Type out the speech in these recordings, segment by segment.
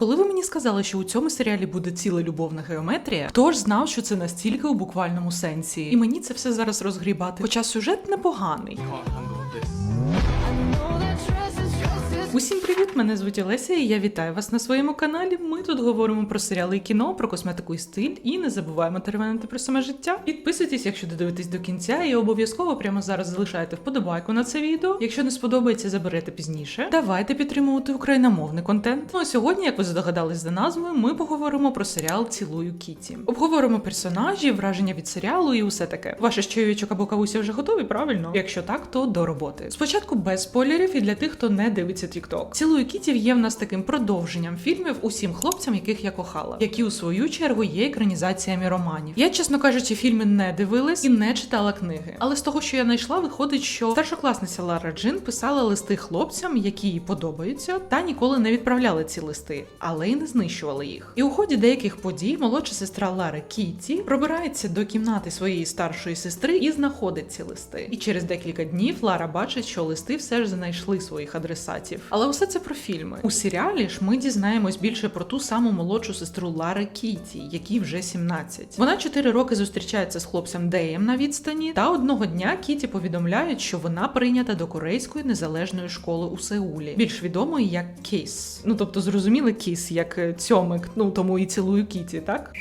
Коли ви мені сказали, що у цьому серіалі буде ціла любовна геометрія, хто ж знав, що це настільки у буквальному сенсі? І мені це все зараз розгрібати. Хоча сюжет непоганий. Усім привіт! Мене звуть Олеся, і я вітаю вас на своєму каналі. Ми тут говоримо про серіали і кіно, про косметику і стиль, і не забуваємо теревенити про саме життя. Підписуйтесь, якщо додивитесь до кінця, і обов'язково прямо зараз залишайте вподобайку на це відео. Якщо не сподобається, заберете пізніше. Давайте підтримувати україномовний контент. Ну а сьогодні, як ви здогадались за назвою, ми поговоримо про серіал Цілую Кіті. Обговоримо персонажі, враження від серіалу і усе таке. Ваше чайочок або кавуся вже готові, правильно? Якщо так, то до роботи. Спочатку без спойлерів і для тих, хто не дивиться TikTok. Цілую Кітів є в нас таким продовженням фільмів усім хлопцям, яких я кохала, які у свою чергу є екранізаціями романів. Я, чесно кажучи, фільми не дивилась і не читала книги. Але з того, що я знайшла, виходить, що старшокласниця Лара Джин писала листи хлопцям, які їй подобаються, та ніколи не відправляли ці листи, але й не знищували їх. І у ході деяких подій молодша сестра Лари Кіті пробирається до кімнати своєї старшої сестри і знаходить ці листи. І через декілька днів Лара бачить, що листи все ж знайшли своїх адресатів. Але усе це про фільми. У серіалі ж ми дізнаємось більше про ту саму молодшу сестру Лари Кіті, якій вже 17. Вона 4 роки зустрічається з хлопцем Деєм на відстані, та одного дня Кіті повідомляють, що вона прийнята до корейської незалежної школи у Сеулі, більш відомої як Кіс. Ну тобто зрозуміли Кіс як е, цьомик, ну тому і цілую Кіті, так?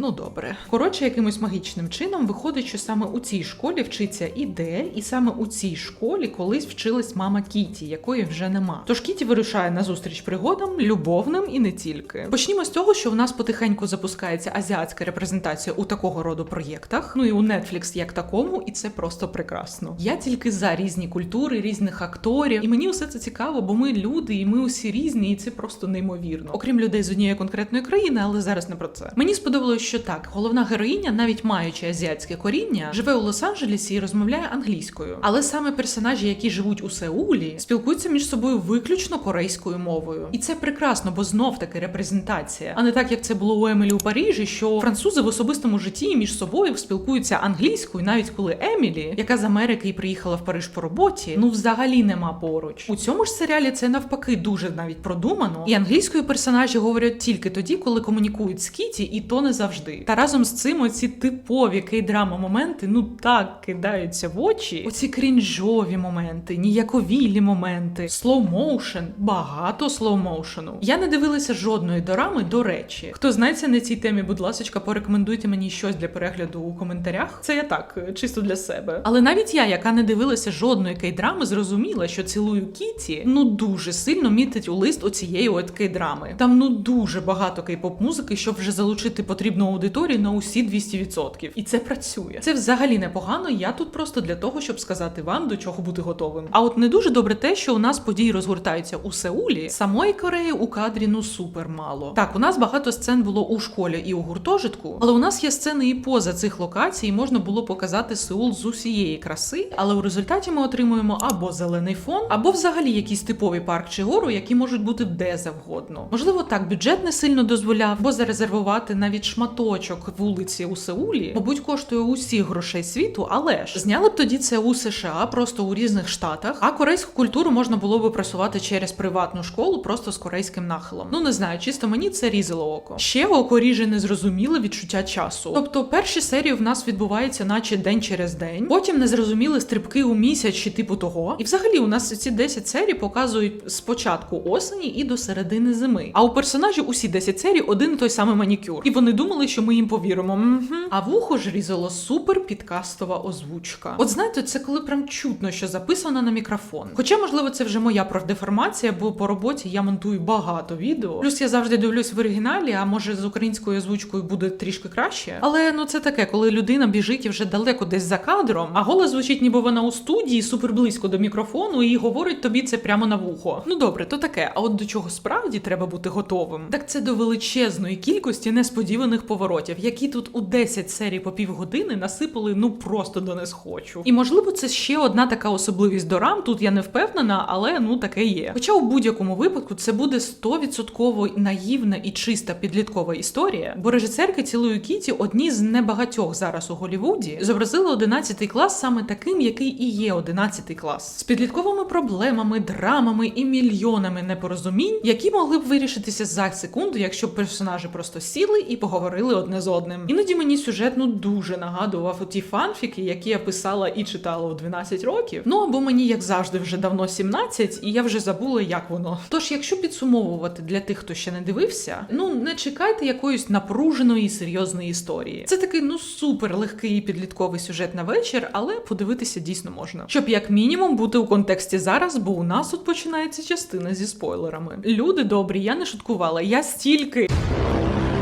Ну добре. Коротше, якимось магічним чином виходить, що саме у цій школі вчиться іде, і саме у цій школі колись вчилась мама Кіті, якої вже нема. Тож Кіті вирушає на зустріч пригодам, любовним і не тільки. Почнімо з того, що в нас потихеньку запускається азіатська репрезентація у такого роду проєктах. Ну і у Netflix як такому, і це просто прекрасно. Я тільки за різні культури, різних акторів, і мені усе це цікаво, бо ми люди, і ми усі різні, і це просто неймовірно. Окрім людей з однієї конкретної країни, але зараз не про це. Мені сподобалось, що так, головна героїня, навіть маючи азіатське коріння, живе у Лос-Анджелесі і розмовляє англійською. Але саме персонажі, які живуть у Сеулі, спілкуються між собою виключно корейською мовою. І це прекрасно, бо знов таки репрезентація, а не так, як це було у Емілі у Парижі, що французи в особистому житті між собою спілкуються англійською, навіть коли Емілі, яка з Америки і приїхала в Париж по роботі, ну взагалі нема поруч. У цьому ж серіалі це навпаки дуже навіть продумано, і англійською персонажі говорять тільки тоді, коли комунікують з Кіті, і то не завжди. Та разом з цим оці типові кейдрама моменти ну так кидаються в очі. Оці крінжові моменти, ніяковілі моменти, слоу-моушен, багато слоу-моушену. Я не дивилася жодної дорами, до речі. Хто знається на цій темі, будь ласка, порекомендуйте мені щось для перегляду у коментарях. Це я так, чисто для себе. Але навіть я, яка не дивилася жодної кейдрами, зрозуміла, що цілую Кіті ну дуже сильно мітить у лист оцієї от кейдрами. Там ну дуже багато кей-поп музики, щоб вже залучити потрібну аудиторію на усі 200%. І це працює. Це взагалі непогано. Я тут просто для того, щоб сказати вам, до чого бути готовим. А от не дуже добре те, що у нас події розгортаються у Сеулі. Самої Кореї у кадрі ну супер мало. Так, у нас багато сцен було у школі і у гуртожитку, але у нас є сцени і поза цих локацій, можна було показати Сеул з усієї краси. Але у результаті ми отримуємо або зелений фон, або взагалі якийсь типовий парк чи гору, які можуть бути де завгодно. Можливо, так бюджет не сильно дозволяв, бо зарезервувати навіть шматочок вулиці у Сеулі, мабуть, коштує усіх грошей світу, але ж зняли б тоді це у США, просто у різних штатах. А корейську культуру можна було би просувати через приватну школу, просто з корейським нахилом. Ну не знаю, чисто мені це різало око. Ще око ріже незрозуміле відчуття часу. Тобто, перші серії в нас відбуваються, наче день через день. Потім незрозуміли стрибки у місяць чи типу того. І взагалі у нас ці 10 серій показують з початку осені і до середини зими. А у персонажів усі 10 серій один той самий манікюр. І вони думали, що ми їм повіримо. Мгм. А вухо ж різало супер підкастова озвучка. От знаєте, це коли прям чутно, що записано на мікрофон. Хоча, можливо, це вже моя профдеформація, бо по роботі я монтую багато відео. Плюс я завжди дивлюсь в оригіналі, а може з українською озвучкою буде трішки краще. Але ну це таке, коли людина біжить і вже далеко десь за кадром, а голос звучить, ніби вона у студії, супер близько до мікрофону, і говорить тобі це прямо на вухо. Ну добре, то таке. А от до чого справді треба бути готовим? Так це до величезної кількості несподіваних поворотів, які тут у 10 серій по півгодини насипали ну просто до не схочу. І можливо, це ще одна така особливість дорам. Тут я не впевнена, але ну таке є. Хоча у будь-якому випадку це буде 100% наївна і чиста підліткова історія, бо режисерки цілої Кіті одні з небагатьох зараз у Голівуді зобразили 11 клас саме таким, який і є 11 клас, з підлітковими проблемами, драмами і мільйонами непорозумінь, які могли б вирішитися за секунду, якщо б персонажі просто сіли і поговорили одне з одним. Іноді мені сюжет ну дуже нагадував ті фанфіки, які я писала і читала у 12 років. Ну або мені, як завжди, вже давно 17, і я вже забула, як воно. Тож, якщо підсумовувати для тих, хто ще не дивився, ну не чекайте якоїсь напруженої і серйозної історії. Це такий ну супер легкий підлітковий сюжет на вечір, але подивитися дійсно можна. Щоб як мінімум бути у контексті зараз, бо у нас тут починається частина зі спойлерами. Люди добрі, я не шуткувала. Я стільки.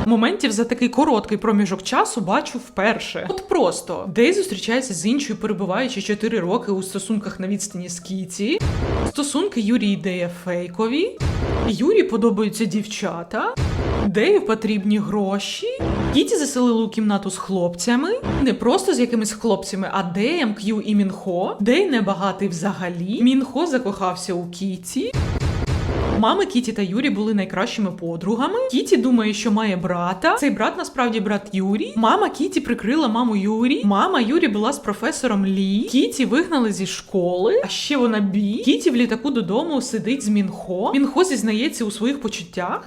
Моментів за такий короткий проміжок часу бачу вперше. От просто Дей зустрічається з іншою, перебуваючи 4 роки у стосунках на відстані з Кіті. Стосунки Юрі і Дея фейкові. Юрі подобаються дівчата. Дею потрібні гроші. Кіті заселили у кімнату з хлопцями. Не просто з якимись хлопцями, а Деєм, К'ю і Мінхо. Дей небагатий взагалі. Мінхо закохався у Кіті. Мами Кіті та Юрі були найкращими подругами. Кіті думає, що має брата. Цей брат насправді брат Юрі. Мама Кіті прикрила маму Юрі. Мама Юрі була з професором Лі. Кіті вигнали зі школи. А ще вона бі. Кіті в літаку додому сидить з Мінхо. Мінхо зізнається у своїх почуттях.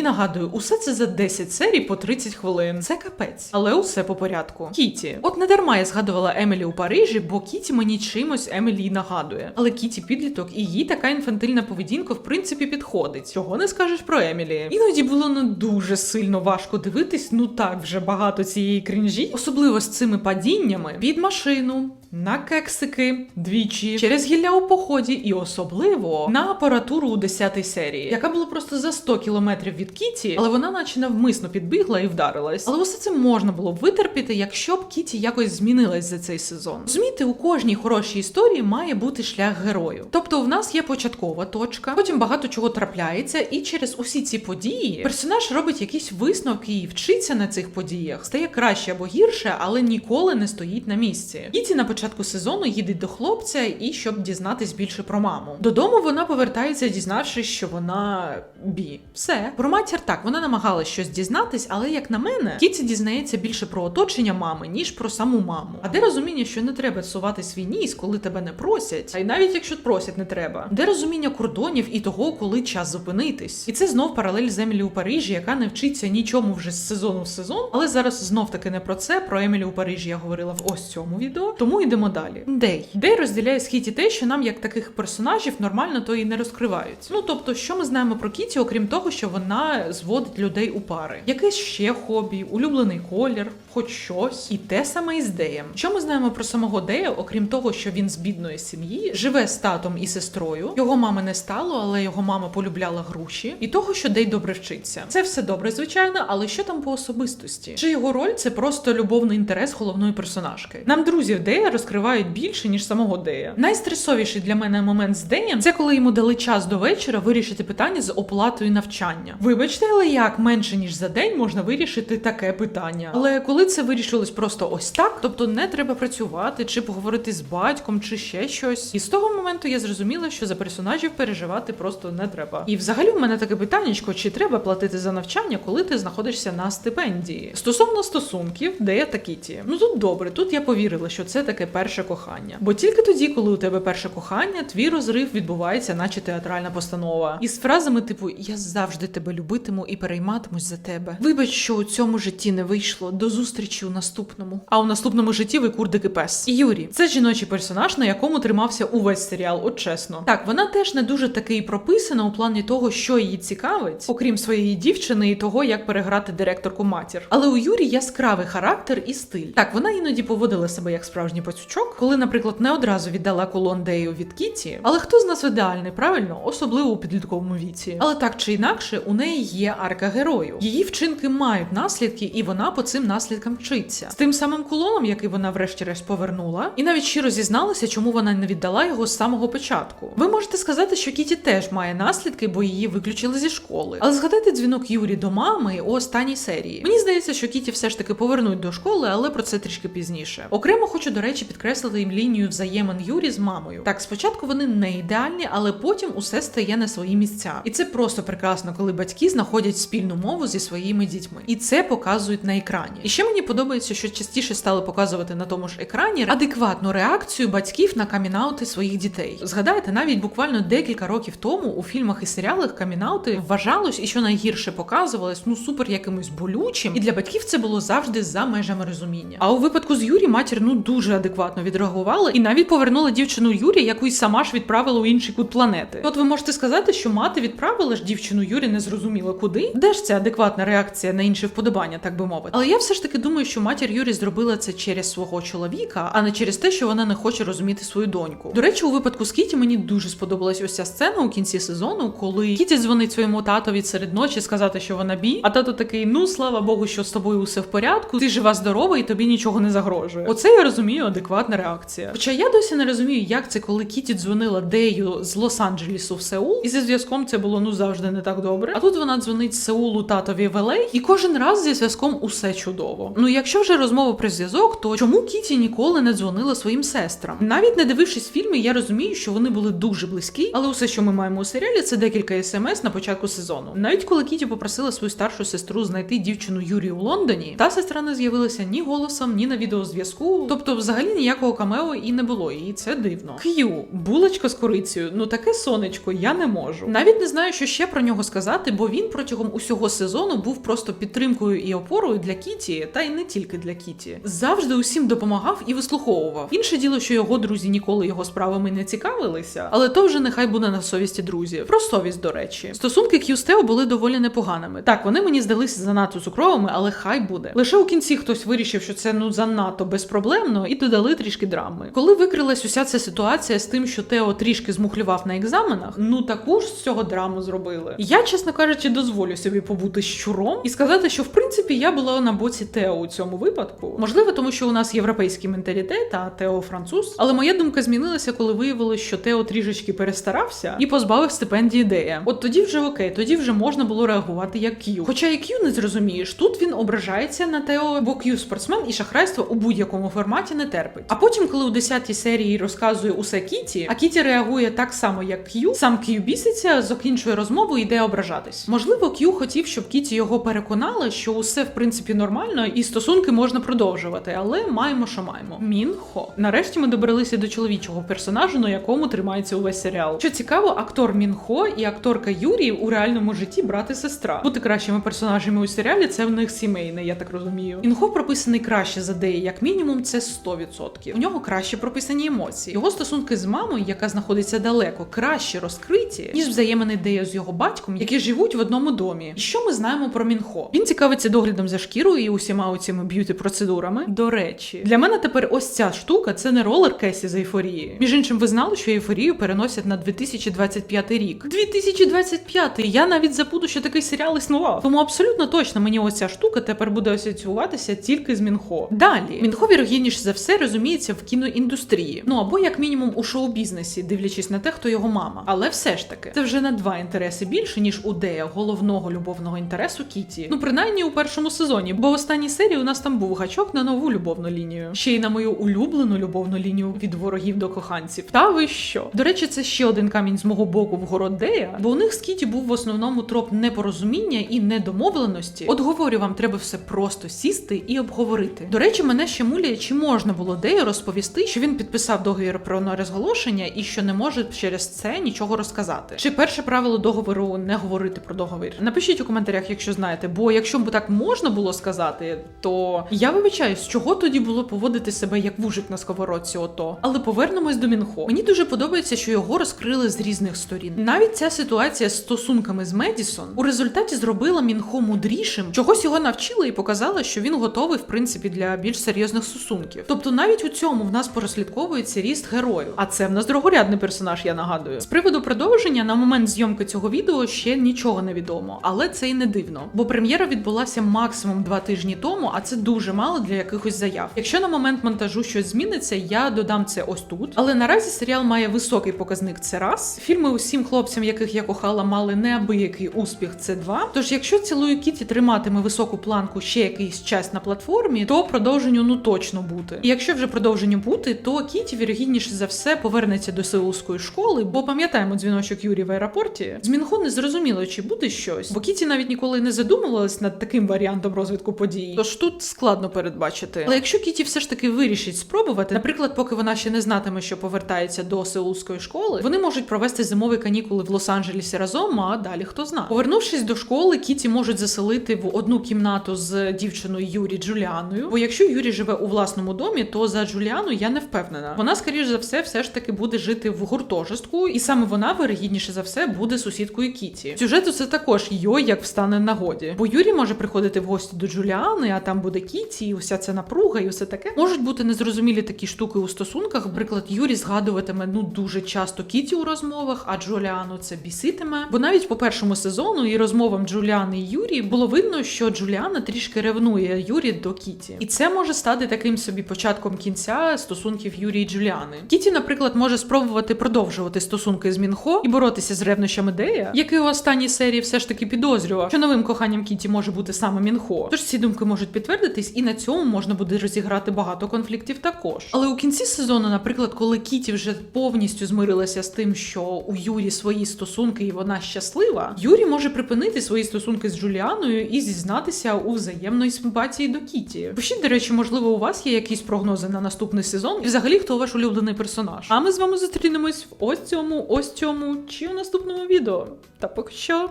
І нагадую, усе це за 10 серій по 30 хвилин. Це капець, але усе по порядку. Кіті, от не дарма я згадувала Емілі у Парижі, бо Кіті мені чимось Емілі нагадує. Але Кіті підліток і їй така інфантильна поведінка, в принципі, підходить. Цього не скажеш про Емілі. Іноді було ну дуже сильно важко дивитись. Ну так вже багато цієї крінжі, особливо з цими падіннями під машину. На кексики двічі через гілля у поході, і особливо на апаратуру у 10 серії, яка була просто за 100 кілометрів від Кіті, але вона, наче навмисно підбігла і вдарилась. Але усе це можна було витерпіти, якщо б Кіті якось змінилась за цей сезон. Розумієте, у кожній хорошій історії має бути шлях герою. Тобто, в нас є початкова точка, потім багато чого трапляється, і через усі ці події персонаж робить якісь висновки і вчиться на цих подіях, стає краще або гірше, але ніколи не стоїть на місці. Кіті на початку сезону їде до хлопця і щоб дізнатись більше про маму. Додому вона повертається, дізнавшись, що вона бі. Все про матір так вона намагалась щось дізнатись, але як на мене, Кіті дізнається більше про оточення мами, ніж про саму маму. А де розуміння, що не треба сувати свій ніс, коли тебе не просять, а й навіть якщо просять, не треба. Де розуміння кордонів і того, коли час зупинитись. І це знов паралель з Емілі у Парижі, яка не вчиться нічому вже з сезону в сезон. Але зараз знов таки не про це. Про Емілі у Парижі я говорила в ось цьому відео. Тому йдемо далі. Дей. Дей розділяє з Кіті те, що нам як таких персонажів нормально то і не розкривають. Ну тобто, що ми знаємо про Кіті, окрім того, що вона зводить людей у пари. Якесь ще хобі, улюблений колір, хоч щось, і те саме із Деєм. Що ми знаємо про самого Дея, окрім того, що він з бідної сім'ї, живе з татом і сестрою. Його мами не стало, але його мама полюбляла груші, і того, що Дей добре вчиться. Це все добре, звичайно, але що там по особистості? Чи його роль це просто любовний інтерес головної персонажки? Нам друзів Дея розкривають більше ніж самого Дея. Найстресовіший для мене момент з Деєм це коли йому дали час до вечора вирішити питання з оплатою навчання. Вибачте, але як менше ніж за день можна вирішити таке питання. Але коли це вирішилось просто ось так, тобто не треба працювати чи поговорити з батьком, чи ще щось. І з того моменту я зрозуміла, що за персонажів переживати просто не треба. І взагалі в мене таке питаннячко, чи треба платити за навчання, коли ти знаходишся на стипендії. Стосовно стосунків, де я та Кіті. Ну тут добре, тут я повірила, що це таке перше кохання. Бо тільки тоді, коли у тебе перше кохання, твій розрив відбувається, наче театральна постанова. І з фразами, типу Я завжди тебе любитиму і перейматимусь за тебе. Вибач, що у цьому житті не вийшло. До зустрічі у наступному. А у наступному житті ви курдики пес. Юрі, це жіночий персонаж, на якому тримався увесь серіал, от чесно. Так, вона теж не дуже такий прописана у плані того, що її цікавить, окрім своєї дівчини і того, як переграти директорку матір. Але у Юрі яскравий характер і стиль. Так, вона іноді поводила себе як справжній пацючок, коли, наприклад, не одразу віддала кулон Дею від Кіті. Але хто з нас ідеальний, правильно, особливо у підлітковому віці. Але так чи інакше, у неї є арка герою. Її вчинки мають наслідки, і вона по цим наслідкам вчиться. З тим самим кулоном, який вона врешті-решт повернула, і навіть щиро зізналася, чому вона не віддала його з самого початку. Ви можете сказати, що Кіті теж має наслідки, бо її виключили зі школи. Але згадайте дзвінок Юрі до мами у останній серії. Мені здається, що Кіті все ж таки повернуть до школи, але про це трішки пізніше. Окремо хочу, до речі, підкреслити їм лінію взаємин Юрі з мамою. Так, спочатку вони не ідеальні, але потім усе стає на свої місця. І це просто прекрасно, коли батьки знаходять спільну мову зі своїми дітьми. І це показують на екрані. І ще мені подобається, що частіше стали показувати на тому ж екрані адекватну реакцію батьків на камінаути своїх дітей. Згадайте, навіть буквально декілька років тому у фільмах і серіалах камінаути вважалось і що найгірше показувалось ну супер якимось болючим, і для батьків це було завжди за межами розуміння. А у випадку з Юрі матір ну дуже адекватно відреагувала і навіть повернула дівчину Юрі, яку й сама ж відправила у інший кут планети. От ви можете сказати, що мати відправила ж дівчину Юрі не зрозуміло куди. Де ж ця адекватна реакція на інші вподобання, так би мовити? Але я все ж таки думаю, що матір Юрі зробила це через свого чоловіка, а не через те, що вона не хоче розуміти свою доньку. До речі, у випадку з Кіті мені дуже сподобалась ось ця сцена у кінці сезону, коли Кіті дзвонить своєму татові серед ночі сказати, що вона бі, а тато такий: ну слава Богу, що з тобою усе в порядку, ти жива здорова і тобі нічого не загрожує. Оце я розумію адекватна реакція. Хоча я досі не розумію, як це, коли Кіті дзвонила Дею з Лос-Анджелесу в Сеул, і зі зв'язком це було ну завжди не так добре. А тут вона дзвонить з Сеулу татові в LA, і кожен раз зі зв'язком усе чудово. Ну якщо вже розмова про зв'язок, то чому Кіті ніколи не дзвонила своїм сестрам? Навіть не дивившись фільми, я розумію, що вони були дуже близькі, але усе, що ми маємо у серіалі, це декілька смс на початку сезону. Навіть коли Кіті попросила свою старшу сестру знайти дівчину Юрі у Лондоні, та сестра не з'явилася ні голосом, ні на відеозв'язку. Тобто, взагалі ніякого камео і не було, і це дивно. К'ю, булочка з корицею, ну таке сонечко, я не можу. Навіть не знаю, що ще про нього сказати, бо він протягом усього сезону був просто підтримкою і опорою для Кіті, та й не тільки для Кіті. Завжди усім допомагав і вислуховував. Інше діло, що його друзі ніколи його справами не цікавилися, але то вже нехай буде на совісті друзів. Про совість, до речі, стосунки К'ю були доволі непоганими. Так, вони мені здалися занадто цукровими, але хай буде. Лише у кінці хтось вирішив, що це ну занадто безпроблемно, і додали трішки драми. Коли викрилась уся ця ситуація з тим, що Тео трішки змухлював на екзаменах, ну таку ж з цього драму зробили. Я, чесно кажучи, дозволю собі побути щуром і сказати, що в принципі я була на боці Тео у цьому випадку. Можливо, тому що у нас європейський менталітет, а Тео француз. Але моя думка змінилася, коли виявилось, що Тео трішечки перестарався і позбавив стипендії Дея. От тоді вже окей, тоді вже можна було реагувати як К'ю. Хоча і К'ю не зрозумієш, тут він ображається на Тео, бо К'ю спортсмен і шахрайство у будь-якому форматі не терпить. А потім, коли у 10-й серії розказує усе Кіті, а Кіті реагує так само, як К'ю, сам К'ю біситься, закінчує розмову і йде ображатись. Можливо, К'ю хотів, щоб Кіті його переконала, що усе в принципі нормально і стосунки можна продовжувати, але маємо, що маємо. Мінхо. Нарешті ми добралися до чоловічого персонажу, на якому тримається увесь серіал. Що цікаво, актор Мінхо і акторка Юрі у реальному житті брат і сестра. Бути кращими персонажами у серіалі це в них сімейне, я так розумію. Інхо прописаний краще за Деї, як мінімум, це 100%. У нього краще прописані емоції. Його стосунки з мамою, яка знаходиться далеко, краще розкриті, ніж взаємини Дея з його батьком, які живуть в одному домі. Що ми знаємо про Мінхо? Він цікавиться доглядом за шкірою і усіма цими б'юті процедурами. До речі, для мене тепер ось ця штука це не ролер Кесі з ейфорії. Між іншим, ви знали, що ейфорію переносять на 2025 рік. 2025! Я навіть забуду, що такий серіал існував. Тому абсолютно точно мені ось ця штука тепер буде асоціюватися тільки з Мінхо. Далі Мінхо вірогідніше за все розуміється в кіноіндустрії, ну або як мінімум у шоу-бізнесі, дивлячись на те, хто його мама. Але все ж таки, це вже на два інтереси більше ніж у Дея головного любовного інтересу Кіті. Ну принаймні у першому сезоні, бо в останній серії у нас там був гачок на нову любовну лінію. Ще й на мою улюблену любовну лінію від ворогів до коханців. Та ви що? До речі, це ще один камінь з мого боку в город Дея, бо у них з Кіті був в основному троп непорозуміння і недомовленості. От говорю вам, треба все просто сісти і обговорити. До речі, мене ще муляє, чи можна було Дею розповісти, що він підписав договір про нерозголошення і що не може через це нічого розказати. Чи перше правило договору не говорити про договір? Напишіть у коментарях, якщо знаєте, бо якщо б так можна було сказати, то я вибачаюсь, чого тоді було поводити себе як вужик на сковородці, ото. Але повернемось до Мінхо. Мені дуже подобається, що його розкрили з різних сторін. Навіть ця ситуація з стосунками з Медісон у результаті зробила Мінхо мудрішим, чогось його навчила і показала, що він готовий, в принципі, для більш серйозних стосунків. Тобто, навіть у цьому в нас прослідковується ріст героїв. А це в нас другорядний персонаж, я нагадую. З приводу продовження на момент зйомки цього відео ще нічого не відомо, але це і не дивно, бо прем'єра відбулася максимум два тижні тому, а це дуже мало для якихось заяв. Якщо на момент монтажу щось зміниться, я додам це ось тут. Але наразі серіал має високий показник. Це раз. Фільми усім хлопцям, яких я кохала, мали неабиякий успіх. Це два. Тож, якщо цілую Кіті триматиме високу планку ще якийсь час на платформі, то продовженню ну точно бути. І якщо вже продовженню бути, то Кіті вірогідніше за все повернеться до сеулської школи, бо пам'ятаємо дзвіночок Юрі в аеропорті. З Мінхо не зрозуміло, чи буде щось, бо Кіті навіть ніколи не задумувалась над таким варіантом розвитку подій. Тож тут складно передбачити. Але якщо Кіті все ж таки вирішить спробувати, наприклад, поки вона ще не знатиме, що повертається до сеулської школи, вони можуть провести зимові канікули в Лос-Анджелесі разом, а далі хто зна. Повернувшись до школи, Кіті можуть заселити в одну кімнату з дівчиною Юрі Джуліаною. Бо якщо Юрі живе у власному домі, то за Джуліану я не впевнена. Вона, скоріш за все, все ж таки буде жити в гуртожитку, і саме вона, вирогідніше за все, буде сусідкою Кіті. Сюжету це також йой, як встане нагоді. Бо Юрі може приходити в гості до Джуліани, а там буде Кіті, і уся ця напруга, і все таке. Можуть бути незрозумілі такі штуки у стосунках. Наприклад, Юрі згадуватиме ну дуже часто Кіті у розмовах, а Джуліану це біситиме. Бо навіть по першому сезону і розмовам Джуліани і Юрі було видно, що Джуліана трішки ревнує Юрі до Кіті, і це може стати таким собі початком кінця стосунків Юрі і Джуліани. Кіті, наприклад, може спробувати продовжувати стосунки з Мінхо і боротися з ревнощами Дея, який у останній серії все ж таки підозрював, що новим коханням Кіті може бути саме Мінхо. Тож ці думки можуть підтвердитись, і на цьому можна буде розіграти багато конфліктів також. Але у кінці сезону, наприклад, коли Кіті вже повністю змирилася з тим, що у Юрі свої стосунки і вона щаслива, Юрі може припинити свої стосунки з Джуліаною і зізнатися у взаємної симпатії до Кіті. Пишіть, до речі, можливо, у вас є якісь прогнози на наступний сезон, і взагалі хто ваш улюблений персонаж. А ми з вами зустрінемось в ось цьому, ось цьому чи у наступному відео. Та поки що,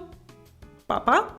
па-па!